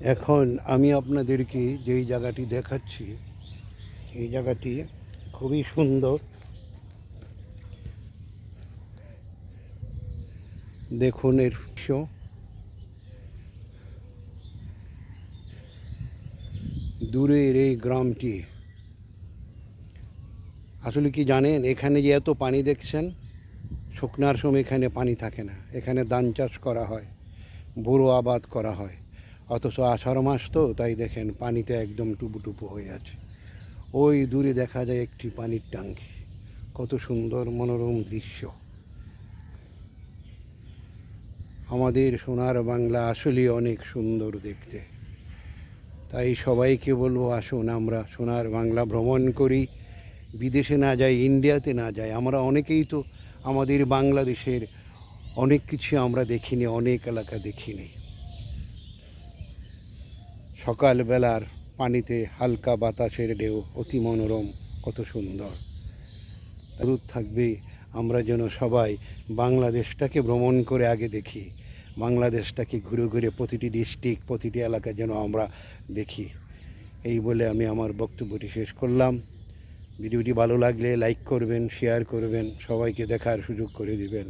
এখন আমি আপনাদেরকে যেই জায়গাটি দেখাচ্ছি, এই জায়গাটি খুবই সুন্দর। দেখুন এর দৃশ্য। দূরের এই গ্রামটি। আসলে কি জানেন, এখানে যে এত পানি দেখছেন, শুকনার সময় এখানে পানি থাকে না। এখানে ধান চাষ করা হয় বুড়ো আবাদ করা হয়। অথচ আষাঢ় মাস তো, তাই দেখেন পানিতে একদম টুপু হয়ে আছে। ওই দূরে দেখা যায় একটি পানির টাঙ্কি। কত সুন্দর মনোরম দৃশ্য। আমাদের সোনার বাংলা আসলে অনেক সুন্দর দেখতে। তাই সবাইকে বলব, আসুন আমরা সোনার বাংলা ভ্রমণ করি। বিদেশে না যাই, ইন্ডিয়াতে না যাই, আমরা অনেকেই তো আমাদের বাংলাদেশের অনেক কিছু আমরা দেখিনি, অনেক এলাকা দেখিনি। সকালবেলার পানিতে হালকা বাতাসের ঢেউ, অতি মনোরম, কত সুন্দর। দূর থাকবে, আমরা যেন সবাই বাংলাদেশটাকে ভ্রমণ করে আগে দেখি, বাংলাদেশটাকে ঘুরে ঘুরে প্রতিটি ডিস্ট্রিক্ট, প্রতিটি এলাকা যেন আমরা দেখি। এই বলে আমি আমার বক্তব্যটি শেষ করলাম। ভিডিওটি ভালো লাগলে লাইক করবেন, শেয়ার করবেন, সবাইকে দেখার সুযোগ করে দিবেন।